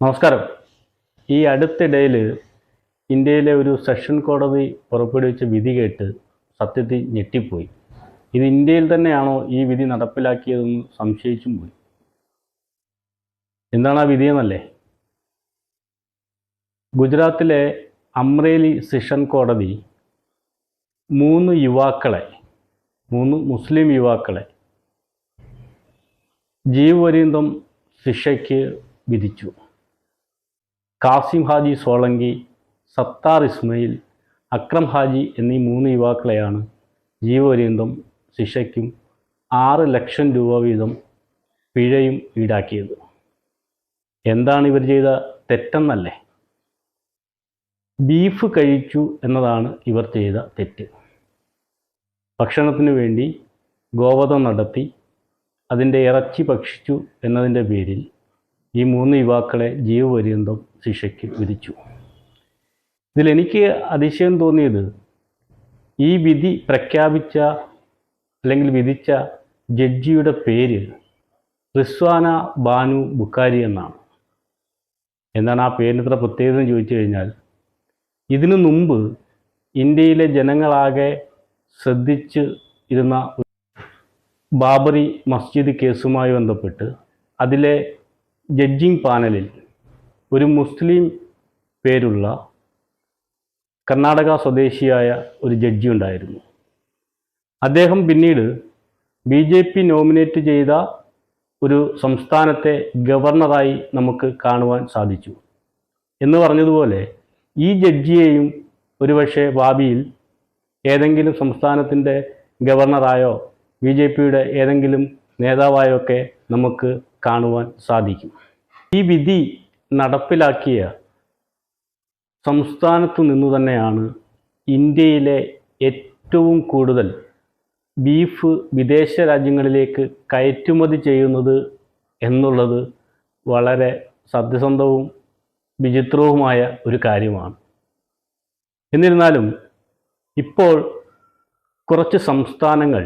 നമസ്കാരം. ഈ അടുത്തിടയിൽ ഇന്ത്യയിലെ ഒരു സെഷൻ കോടതി പുറപ്പെടുവിച്ച വിധി കേട്ട് സത്യത്തിൽ ഞെട്ടിപ്പോയി. ഇത് ഇന്ത്യയിൽ തന്നെയാണോ ഈ വിധി നടപ്പിലാക്കിയതെന്ന് സംശയിച്ചും പോയി. എന്താണ് ആ വിധിയെന്നല്ലേ ഗുജറാത്തിലെ അമ്രേലി സെഷൻ കോടതി മൂന്ന് യുവാക്കളെ മൂന്ന് മുസ്ലിം യുവാക്കളെ ജീവപര്യന്തം ശിക്ഷയ്ക്ക് വിധിച്ചു. കാസിം ഹാജി സോളങ്കി സത്താർ ഇസ്മയിൽ അക്രം ഹാജി എന്നീ മൂന്ന് യുവാക്കളെയാണ് ജീവപര്യന്തം ശിക്ഷയ്ക്കും ആറ് ലക്ഷം രൂപ വീതം പിഴയും ഈടാക്കിയത്. എന്താണ് ഇവർ ചെയ്ത തെറ്റെന്നല്ലേ? ബീഫ് കഴിച്ചു എന്നതാണ് ഇവർ ചെയ്ത തെറ്റ്. ഭക്ഷണത്തിനു വേണ്ടി ഗോവധം നടത്തി അതിന്റെ ഇറച്ചി ഭക്ഷിച്ചു എന്നതിന്റെ പേരിൽ ഈ മൂന്ന് യുവാക്കളെ ജീവപര്യന്തം ശിക്ഷയ്ക്ക് വിധിച്ചു. ഇതിലെനിക്ക് അതിശയം തോന്നിയത് ഈ വിധി പ്രഖ്യാപിച്ച അല്ലെങ്കിൽ വിധിച്ച ജഡ്ജിയുടെ പേര് റിസ്വാന ബാനു ബുക്കാരി എന്നാണ്. എന്താണ് ആ പേരിന് ഇത്ര പ്രത്യേകത ചോദിച്ചു കഴിഞ്ഞാൽ ഇതിനു മുമ്പ് ഇന്ത്യയിലെ ജനങ്ങളാകെ ശ്രദ്ധിച്ച് ഇരുന്ന ബാബറി മസ്ജിദ് കേസുമായി ബന്ധപ്പെട്ട് അതിലെ ജഡ്ജിങ് പാനലിൽ ഒരു മുസ്ലിം പേരുള്ള കർണാടക സ്വദേശിയായ ഒരു ജഡ്ജി ഉണ്ടായിരുന്നു. അദ്ദേഹം പിന്നീട് ബി ജെ പി നോമിനേറ്റ് ചെയ്ത ഒരു സംസ്ഥാനത്തെ ഗവർണറായി നമുക്ക് കാണുവാൻ സാധിച്ചു. എന്ന് പറഞ്ഞതുപോലെ ഈ ജഡ്ജിയെയും ഒരുപക്ഷെ ഭാവിയിൽ ഏതെങ്കിലും സംസ്ഥാനത്തിന്റെ ഗവർണറായോ ബി ജെ പിയുടെ ഏതെങ്കിലും നേതാവായോ ഒക്കെ നമുക്ക് കാണുവാൻ സാധിക്കും. ഈ വിധി നടപ്പിലാക്കിയ സംസ്ഥാനത്തു നിന്നു തന്നെയാണ് ഇന്ത്യയിലെ ഏറ്റവും കൂടുതൽ ബീഫ് വിദേശ രാജ്യങ്ങളിലേക്ക് കയറ്റുമതി ചെയ്യുന്നത് എന്നുള്ളത് വളരെ സത്യസന്ധവും വിചിത്രവുമായ ഒരു കാര്യമാണ്. എന്നിരുന്നാലും ഇപ്പോൾ കുറച്ച് സംസ്ഥാനങ്ങൾ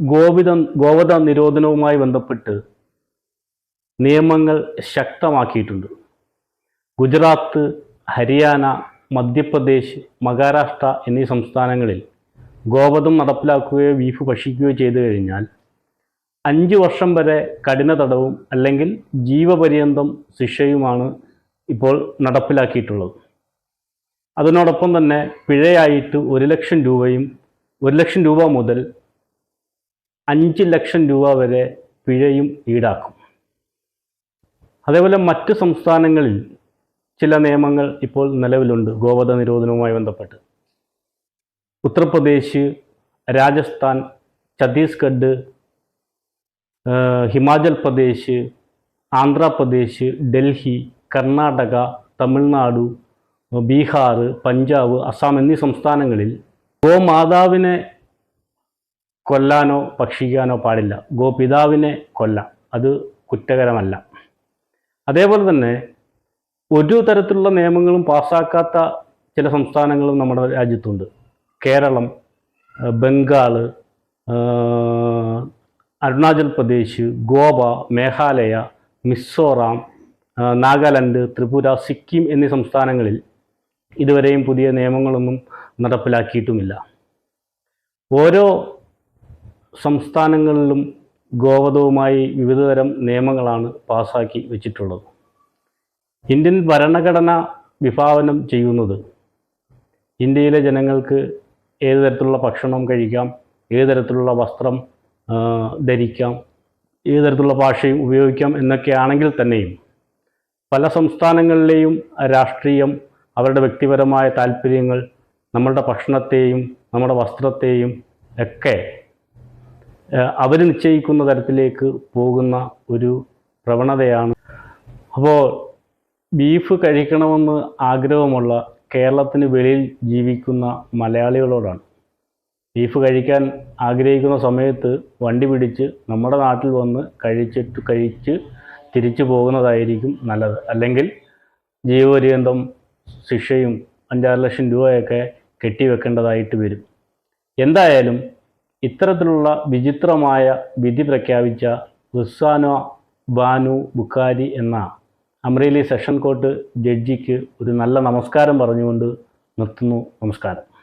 ഗോവിത ഗോവധ നിരോധനവുമായി ബന്ധപ്പെട്ട് നിയമങ്ങൾ ശക്തമാക്കിയിട്ടുണ്ട്. ഗുജറാത്ത് ഹരിയാന മധ്യപ്രദേശ് മഹാരാഷ്ട്ര എന്നീ സംസ്ഥാനങ്ങളിൽ ഗോവധം നടപ്പിലാക്കുകയോ ബീഫ് ഭക്ഷിക്കുകയോ ചെയ്തു കഴിഞ്ഞാൽ അഞ്ച് വർഷം വരെ കഠിന തടവും അല്ലെങ്കിൽ ജീവപര്യന്തം ശിക്ഷയുമാണ് ഇപ്പോൾ നടപ്പിലാക്കിയിട്ടുള്ളത്. അതിനോടൊപ്പം തന്നെ പിഴയായിട്ട് ഒരു ലക്ഷം രൂപയും ഒരു ലക്ഷം രൂപ മുതൽ അഞ്ച് ലക്ഷം രൂപ വരെ പിഴയും ഈടാക്കും. അതേപോലെ മറ്റ് സംസ്ഥാനങ്ങളിൽ ചില നിയമങ്ങൾ ഇപ്പോൾ നിലവിലുണ്ട്. ഗോവധ നിരോധനവുമായി ബന്ധപ്പെട്ട്. ഉത്തർപ്രദേശ് രാജസ്ഥാൻ ഛത്തീസ്ഗഡ് ഹിമാചൽ പ്രദേശ് ആന്ധ്രാപ്രദേശ് ഡൽഹി കർണാടക തമിഴ്നാടു ബീഹാർ പഞ്ചാബ് അസം എന്നീ സംസ്ഥാനങ്ങളിൽ ഗോമാതാവിനെ കൊല്ലാനോ ഭക്ഷിക്കാനോ പാടില്ല. ഗോപിതാവിനെ കൊല്ലാം. അത് കുറ്റകരമല്ല. അതേപോലെ തന്നെ ഒരു തരത്തിലുള്ള നിയമങ്ങളും പാസ്സാക്കാത്ത ചില സംസ്ഥാനങ്ങളും നമ്മുടെ രാജ്യത്തുണ്ട്. കേരളം ബംഗാൾ അരുണാചൽ പ്രദേശ് ഗോവ മേഘാലയ മിസോറാം നാഗാലാൻഡ് ത്രിപുര സിക്കിം എന്നീ സംസ്ഥാനങ്ങളിൽ ഇതുവരെയും പുതിയ നിയമങ്ങളൊന്നും നടപ്പിലാക്കിയിട്ടുമില്ല. ഓരോ സംസ്ഥാനങ്ങളിലും ഗോവധവുമായി വിവിധതരം നിയമങ്ങളാണ് പാസാക്കി വെച്ചിട്ടുള്ളത്. ഇന്ത്യൻ ഭരണഘടന വിഭാവനം ചെയ്യുന്നത് ഇന്ത്യയിലെ ജനങ്ങൾക്ക് ഏത് തരത്തിലുള്ള ഭക്ഷണം കഴിക്കാം ഏത് തരത്തിലുള്ള വസ്ത്രം ധരിക്കാം ഏത് തരത്തിലുള്ള ഭാഷയും ഉപയോഗിക്കാം എന്നൊക്കെയാണെങ്കിൽ തന്നെയും പല സംസ്ഥാനങ്ങളിലെയും രാഷ്ട്രീയം അവരുടെ വ്യക്തിപരമായ താല്പര്യങ്ങൾ നമ്മളുടെ ഭക്ഷണത്തെയും നമ്മുടെ വസ്ത്രത്തെയും ഒക്കെ അവർ നിശ്ചയിക്കുന്ന തരത്തിലേക്ക് പോകുന്ന ഒരു പ്രവണതയാണ്. അപ്പോൾ ബീഫ് കഴിക്കണമെന്ന് ആഗ്രഹമുള്ള കേരളത്തിന് വെളിയിൽ ജീവിക്കുന്ന മലയാളികളോടാണ്. ബീഫ് കഴിക്കാൻ ആഗ്രഹിക്കുന്ന സമയത്ത് വണ്ടി പിടിച്ച് നമ്മുടെ നാട്ടിൽ വന്ന് കഴിച്ചിട്ട് കഴിച്ച് തിരിച്ചു പോകുന്നതായിരിക്കും നല്ലത്. അല്ലെങ്കിൽ ജീവപര്യന്തം ശിക്ഷയും അഞ്ചാറ് ലക്ഷം രൂപയൊക്കെ കെട്ടിവെക്കേണ്ടതായിട്ട് വരും. എന്തായാലും ഇത്തരത്തിലുള്ള വിചിത്രമായ വിധി പ്രഖ്യാപിച്ച റിസാനോ ബാനു ബുക്കാരി എന്ന അമ്രേലി സെഷൻ കോർട്ട് ജഡ്ജിക്ക് ഒരു നല്ല നമസ്കാരം പറഞ്ഞുകൊണ്ട് നിർത്തുന്നു. നമസ്കാരം.